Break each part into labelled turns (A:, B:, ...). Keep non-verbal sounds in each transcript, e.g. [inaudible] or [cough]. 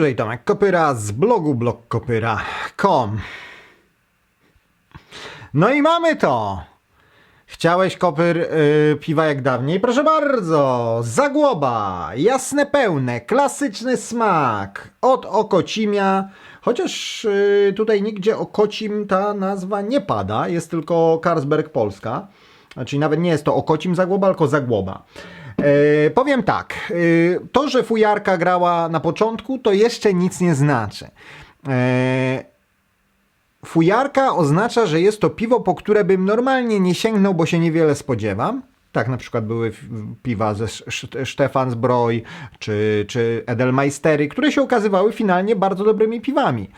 A: Tutaj Tomek Kopyra z blogu blogkopyra.com No i mamy to! Chciałeś kopyr yy, piwa jak dawniej? Proszę bardzo! Zagłoba! Jasne, pełne, klasyczny smak od Okocimia. Chociaż yy, tutaj nigdzie Okocim ta nazwa nie pada, jest tylko Carlsberg Polska. Znaczy nawet nie jest to Okocim Zagłoba, tylko Zagłoba. E, powiem tak, e, to, że fujarka grała na początku, to jeszcze nic nie znaczy. E, fujarka oznacza, że jest to piwo, po które bym normalnie nie sięgnął, bo się niewiele spodziewam. Tak na przykład były piwa ze Sz- Stefansbräu czy, czy Edelmeistery, które się okazywały finalnie bardzo dobrymi piwami.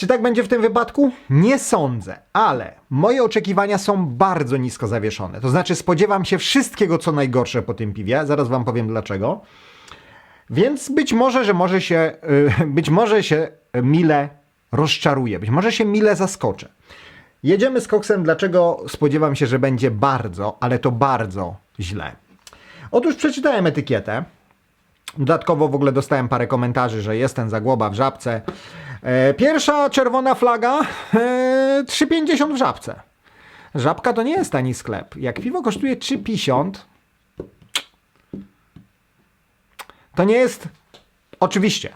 A: Czy tak będzie w tym wypadku? Nie sądzę, ale moje oczekiwania są bardzo nisko zawieszone. To znaczy spodziewam się wszystkiego, co najgorsze po tym piwie. Zaraz wam powiem dlaczego. Więc być może, że może się, y, być może się mile rozczaruję, być może się mile zaskoczę. Jedziemy z koksem, dlaczego spodziewam się, że będzie bardzo, ale to bardzo źle. Otóż przeczytałem etykietę. Dodatkowo w ogóle dostałem parę komentarzy, że jest ten zagłoba w żabce. E, pierwsza czerwona flaga e, 3,50 w żabce. Żabka to nie jest tani sklep. Jak piwo kosztuje 3,50 to nie jest... Oczywiście.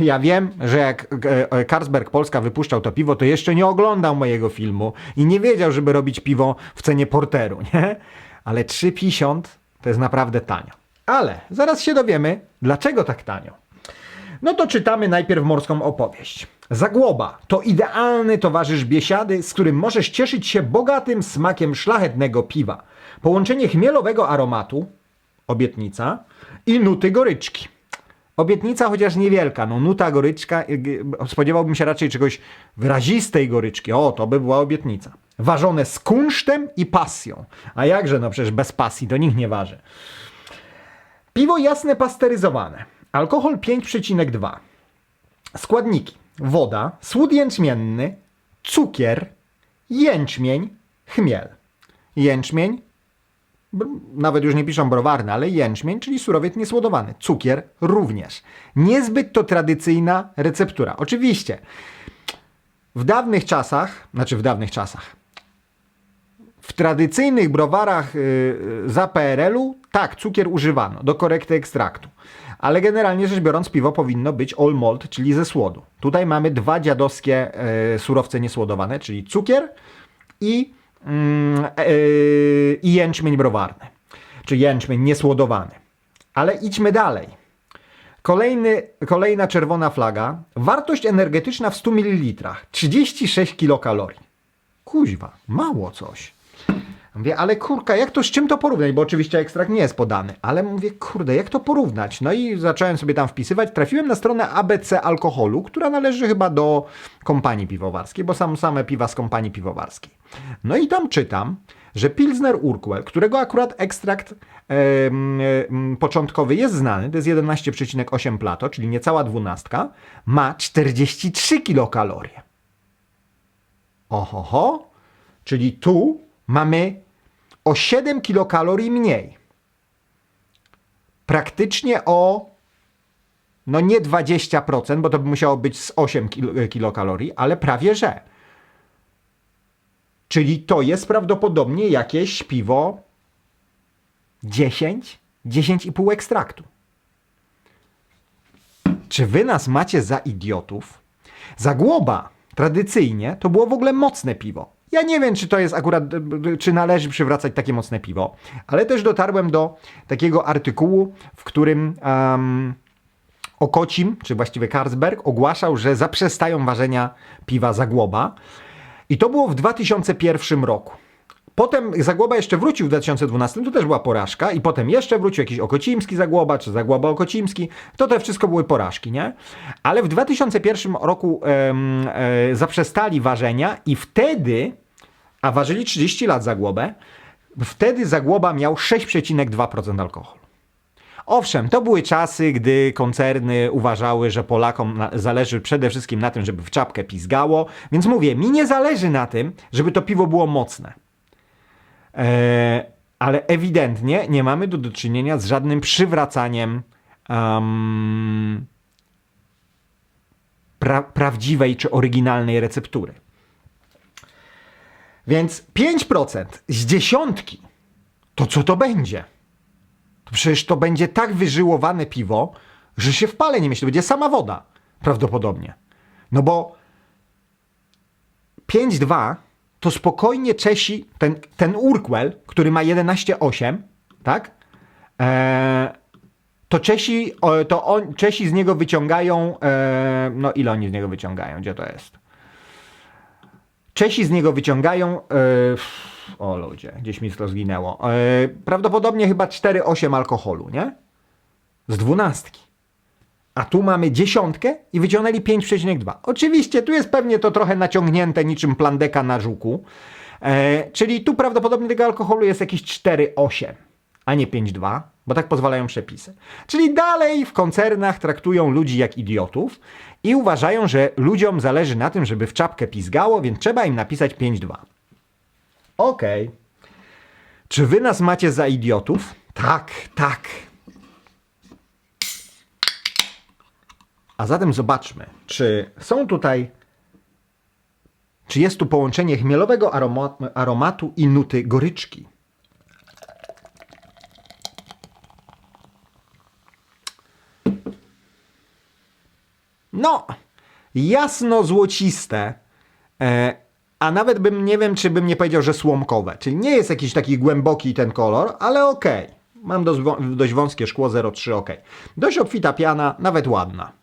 A: Ja wiem, że jak e, e, Carlsberg Polska wypuszczał to piwo, to jeszcze nie oglądał mojego filmu i nie wiedział, żeby robić piwo w cenie porteru, [laughs] nie? Ale 3,50 to jest naprawdę tanio. Ale zaraz się dowiemy, dlaczego tak tanio. No to czytamy najpierw morską opowieść. Zagłoba to idealny towarzysz biesiady, z którym możesz cieszyć się bogatym smakiem szlachetnego piwa. Połączenie chmielowego aromatu, obietnica, i nuty goryczki. Obietnica chociaż niewielka, no nuta goryczka, y, spodziewałbym się raczej czegoś wyrazistej goryczki. O, to by była obietnica. Ważone z kunsztem i pasją. A jakże, no przecież bez pasji to nikt nie waży. Piwo jasne pasteryzowane. Alkohol 5,2. Składniki. Woda, słód jęczmienny, cukier, jęczmień, chmiel. Jęczmień, nawet już nie piszą browarny, ale jęczmień, czyli surowiec niesłodowany. Cukier również. Niezbyt to tradycyjna receptura. Oczywiście, w dawnych czasach, znaczy w dawnych czasach, w tradycyjnych browarach y, y, za PRL-u tak, cukier używano do korekty ekstraktu. Ale generalnie rzecz biorąc, piwo powinno być all malt, czyli ze słodu. Tutaj mamy dwa dziadowskie e, surowce niesłodowane, czyli cukier i, e, i jęczmień browarny, czy jęczmień niesłodowany. Ale idźmy dalej. Kolejny, kolejna czerwona flaga. Wartość energetyczna w 100 ml. 36 kilokalorii. Kuźwa, mało coś. Mówię, ale kurka, jak to z czym to porównać? Bo oczywiście ekstrakt nie jest podany, ale mówię, kurde, jak to porównać? No i zacząłem sobie tam wpisywać. Trafiłem na stronę ABC Alkoholu, która należy chyba do kompanii piwowarskiej, bo są same piwa z kompanii piwowarskiej. No i tam czytam, że Pilsner Urquell, którego akurat ekstrakt em, em, początkowy jest znany, to jest 11,8 plato, czyli niecała dwunastka, ma 43 kilokalorie. Ohoho, czyli tu mamy o 7 kilokalorii mniej. Praktycznie o no nie 20%, bo to by musiało być z 8 kil- kilokalorii, ale prawie że. Czyli to jest prawdopodobnie jakieś piwo 10, 10,5 ekstraktu. Czy wy nas macie za idiotów? Zagłoba tradycyjnie to było w ogóle mocne piwo. Ja nie wiem, czy to jest akurat, czy należy przywracać takie mocne piwo, ale też dotarłem do takiego artykułu, w którym um, Okocim, czy właściwie Carlsberg, ogłaszał, że zaprzestają ważenia piwa Zagłoba. I to było w 2001 roku. Potem Zagłoba jeszcze wrócił w 2012, to też była porażka, i potem jeszcze wrócił jakiś Okocimski Zagłoba, czy Zagłoba Okocimski, to te wszystko były porażki, nie? Ale w 2001 roku em, e, zaprzestali ważenia i wtedy, a ważyli 30 lat Zagłobę, wtedy Zagłoba miał 6,2% alkoholu. Owszem, to były czasy, gdy koncerny uważały, że Polakom zależy przede wszystkim na tym, żeby w czapkę pizgało, więc mówię, mi nie zależy na tym, żeby to piwo było mocne. E, ale ewidentnie nie mamy do, do czynienia z żadnym przywracaniem em, pra prawdziwej czy oryginalnej receptury. Więc 5% z dziesiątki, to co to będzie? To przecież to będzie tak wyżyłowane piwo, że się w pale nie myśli. To będzie sama woda prawdopodobnie. No bo 5,2 to spokojnie Czesi, ten, ten Urquell, który ma 11,8, tak? Eee, to Czesi, to on, Czesi z niego wyciągają, e, no ile oni z niego wyciągają, gdzie to jest? Czesi z niego wyciągają, e, o ludzie, gdzieś mi to zginęło, e, prawdopodobnie chyba 4,8 alkoholu, nie? Z dwunastki. A tu mamy dziesiątkę i wyciągnęli 5,2. Oczywiście tu jest pewnie to trochę naciągnięte niczym plandeka na żuku, e, czyli tu prawdopodobnie tego alkoholu jest jakieś 4,8, a nie 5,2, bo tak pozwalają przepisy. Czyli dalej w koncernach traktują ludzi jak idiotów i uważają, że ludziom zależy na tym, żeby w czapkę pizgało, więc trzeba im napisać 5,2. Okej. Czy wy nas macie za idiotów? Tak, tak. A zatem zobaczmy, czy są tutaj, czy jest tu połączenie chmielowego aroma, aromatu i nuty goryczki. No, jasno złociste, e, a nawet bym nie wiem, czy bym nie powiedział, że słomkowe. Czyli nie jest jakiś taki głęboki ten kolor, ale okej. Mam dość, wą- dość wąskie szkło 0,3, ok. Dość obfita piana, nawet ładna.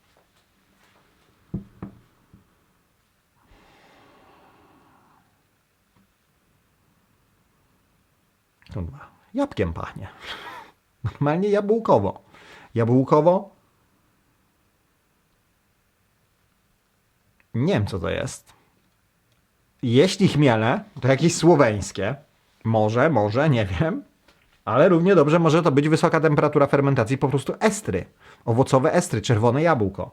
A: Kurwa, Jabłkiem pachnie. [laughs] Normalnie jabłkowo. Jabłkowo. Nie wiem, co to jest. Jeśli chmiele, to jakieś słoweńskie. Może, może, nie wiem. Ale równie dobrze może to być wysoka temperatura fermentacji, po prostu estry. Owocowe estry, czerwone jabłko.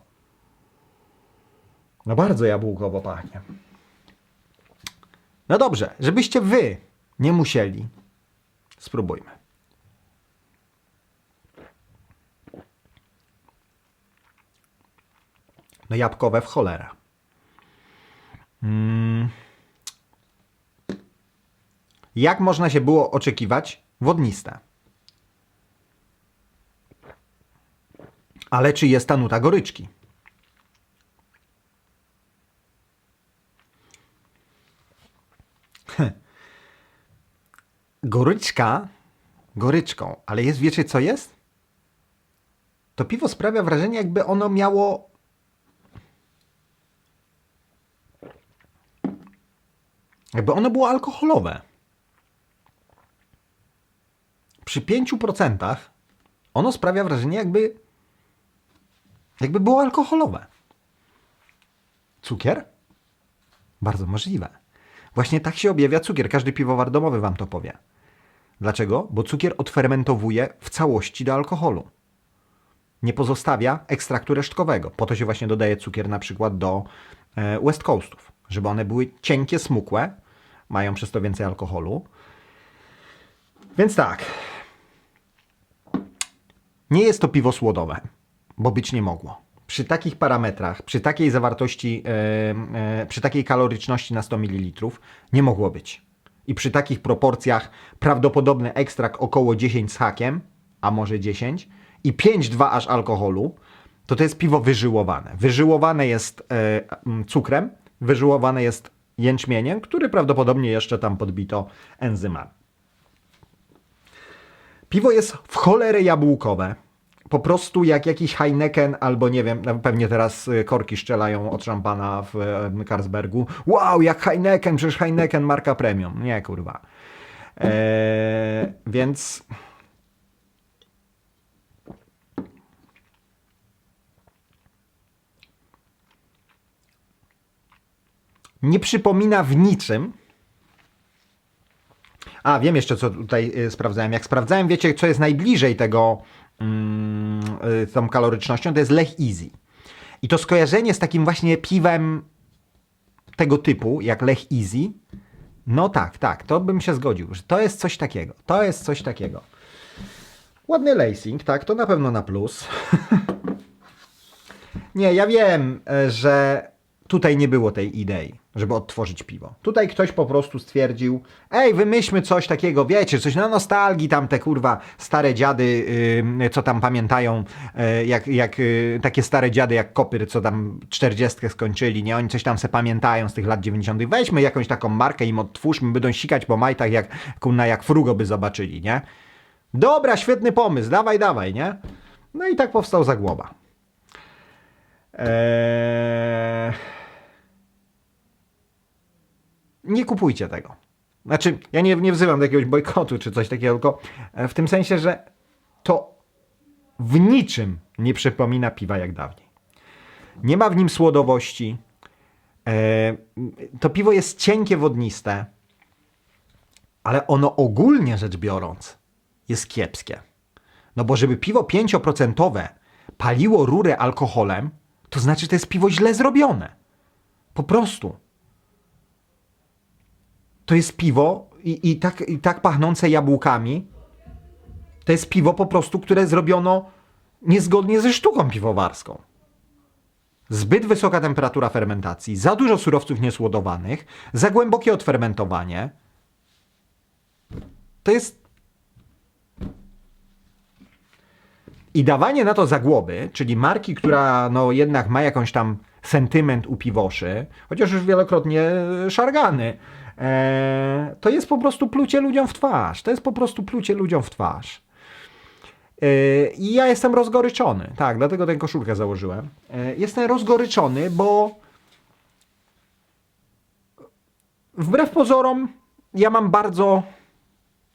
A: No bardzo jabłkowo pachnie. No dobrze, żebyście wy nie musieli. Spróbujmy. No jabłkowe w cholera. Mm. Jak można się było oczekiwać? Wodniste. Ale czy jest ta nuta goryczki? Goryczka goryczką, ale jest, wiecie co jest? To piwo sprawia wrażenie, jakby ono miało. Jakby ono było alkoholowe. Przy 5% ono sprawia wrażenie, jakby. Jakby było alkoholowe. Cukier? Bardzo możliwe. Właśnie tak się objawia cukier. Każdy piwowar domowy wam to powie. Dlaczego? Bo cukier odfermentowuje w całości do alkoholu. Nie pozostawia ekstraktu resztkowego. Po to się właśnie dodaje cukier na przykład do e, West Coastów, żeby one były cienkie, smukłe, mają przez to więcej alkoholu. Więc tak. Nie jest to piwo słodowe, bo być nie mogło. Przy takich parametrach, przy takiej zawartości, e, e, przy takiej kaloryczności na 100 ml nie mogło być. I przy takich proporcjach prawdopodobny ekstrakt około 10 z hakiem, a może 10 i 5,2 aż alkoholu, to to jest piwo wyżyłowane. Wyżyłowane jest e, cukrem, wyżyłowane jest jęczmieniem, który prawdopodobnie jeszcze tam podbito enzymami. Piwo jest w cholerę jabłkowe. Po prostu jak jakiś Heineken albo nie wiem, no pewnie teraz y, korki szczelają od szampana w e, Carlsbergu. Wow, jak Heineken, przecież Heineken marka premium. Nie, kurwa. Eee, więc... Nie przypomina w niczym a, wiem jeszcze, co tutaj y, sprawdzałem. Jak sprawdzałem, wiecie, co jest najbliżej tego, mm, y, tą kalorycznością, to jest Lech Easy. I to skojarzenie z takim właśnie piwem tego typu, jak Lech Easy, no tak, tak, to bym się zgodził, że to jest coś takiego. To jest coś takiego. Ładny lacing, tak, to na pewno na plus. [laughs] Nie, ja wiem, e, że tutaj nie było tej idei, żeby odtworzyć piwo. Tutaj ktoś po prostu stwierdził, ej, wymyślmy coś takiego, wiecie, coś na nostalgii, tam te kurwa stare dziady, yy, co tam pamiętają, yy, jak, jak yy, takie stare dziady jak Kopyr, co tam 40 skończyli, nie? Oni coś tam se pamiętają z tych lat 90. Weźmy jakąś taką markę im odtwórzmy, będą sikać po majtach jak, kurna, jak frugo by zobaczyli, nie? Dobra, świetny pomysł, dawaj, dawaj, nie? No i tak powstał Zagłoba. Eee... Nie kupujcie tego. Znaczy, ja nie, nie wzywam do jakiegoś bojkotu czy coś takiego, tylko e, w tym sensie, że to w niczym nie przypomina piwa jak dawniej. Nie ma w nim słodowości. E, to piwo jest cienkie, wodniste, ale ono ogólnie rzecz biorąc jest kiepskie. No bo żeby piwo 5% paliło rurę alkoholem, to znaczy, że to jest piwo źle zrobione. Po prostu. To jest piwo i, i, tak, i tak pachnące jabłkami. To jest piwo po prostu, które zrobiono niezgodnie ze sztuką piwowarską. Zbyt wysoka temperatura fermentacji, za dużo surowców niesłodowanych, za głębokie odfermentowanie. To jest I dawanie na to zagłoby, czyli marki, która no jednak ma jakąś tam sentyment u piwoszy, chociaż już wielokrotnie szargany, to jest po prostu plucie ludziom w twarz. To jest po prostu plucie ludziom w twarz. E, I ja jestem rozgoryczony. Tak, dlatego tę koszulkę założyłem. E, jestem rozgoryczony, bo wbrew pozorom ja mam bardzo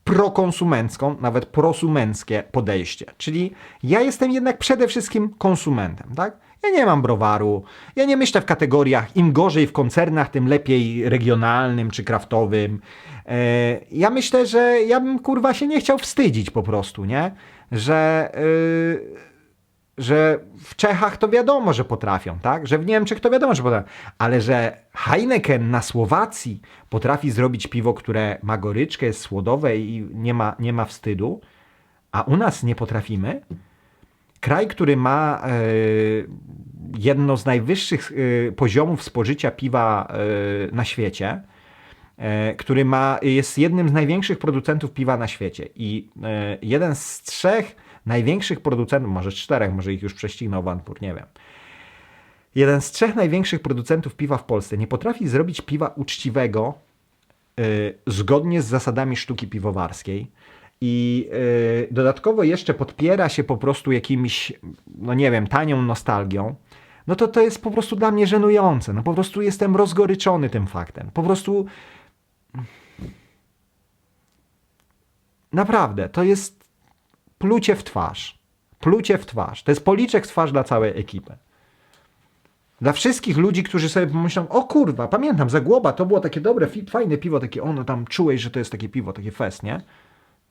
A: prokonsumencką, nawet prosumenckie podejście. Czyli ja jestem jednak przede wszystkim konsumentem, tak? Ja nie mam browaru, ja nie myślę w kategoriach im gorzej w koncernach, tym lepiej regionalnym czy kraftowym. E, ja myślę, że ja bym kurwa się nie chciał wstydzić po prostu, nie? Że, yy, że w Czechach to wiadomo, że potrafią, tak? Że w Niemczech to wiadomo, że potrafią. Ale że Heineken na Słowacji potrafi zrobić piwo, które ma goryczkę, jest słodowe i nie ma, nie ma wstydu, a u nas nie potrafimy. Kraj, który ma e, jedno z najwyższych e, poziomów spożycia piwa e, na świecie, który ma, jest jednym z największych producentów piwa na świecie i jeden z trzech największych producentów, może czterech, może ich już prześcignął Wanpur, nie wiem. Jeden z trzech największych producentów piwa w Polsce nie potrafi zrobić piwa uczciwego zgodnie z zasadami sztuki piwowarskiej i y, dodatkowo jeszcze podpiera się po prostu jakimś, no nie wiem, tanią nostalgią, no to to jest po prostu dla mnie żenujące. No po prostu jestem rozgoryczony tym faktem. Po prostu naprawdę, to jest plucie w twarz. Plucie w twarz. To jest policzek w twarz dla całej ekipy. Dla wszystkich ludzi, którzy sobie pomyślą, o kurwa, pamiętam, Zagłoba, to było takie dobre, fajne piwo, takie ono tam czułeś, że to jest takie piwo, takie fest, nie?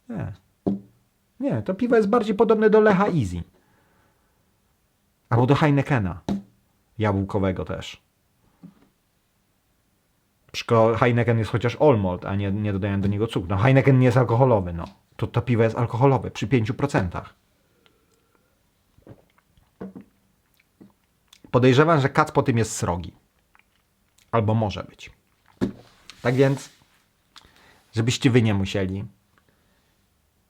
A: Nie. Nie, to piwo jest bardziej podobne do Lecha Easy. Albo do Heinekena. Jabłkowego też. Szko Heineken jest chociaż malt, a nie, nie dodają do niego cukru. No Heineken nie jest alkoholowy, no. To, to piwo jest alkoholowe przy 5%. Podejrzewam, że kac po tym jest srogi. Albo może być. Tak więc, żebyście wy nie musieli.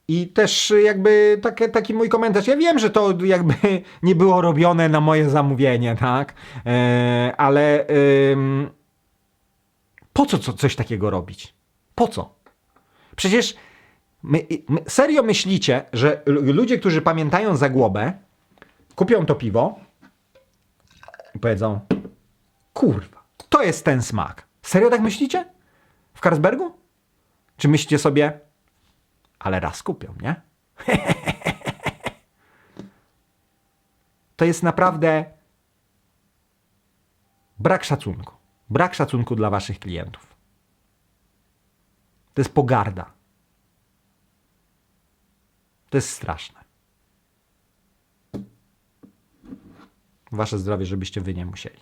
A: I też jakby taki, taki mój komentarz. Ja wiem, że to jakby [laughs] nie było robione na moje zamówienie, tak? E, ale po co co, coś takiego robić? Po co? Przecież my, my, serio myślicie, że ludzie, którzy pamiętają Zagłobę, kupią to piwo i powiedzą, kurwa, to jest ten smak. Serio tak myślicie? W Carlsbergu? Czy myślicie sobie, ale raz kupią, nie? to jest naprawdę brak szacunku. Brak szacunku dla waszych klientów. To jest pogarda. To jest straszne. Wasze zdrowie, żebyście wy nie musieli.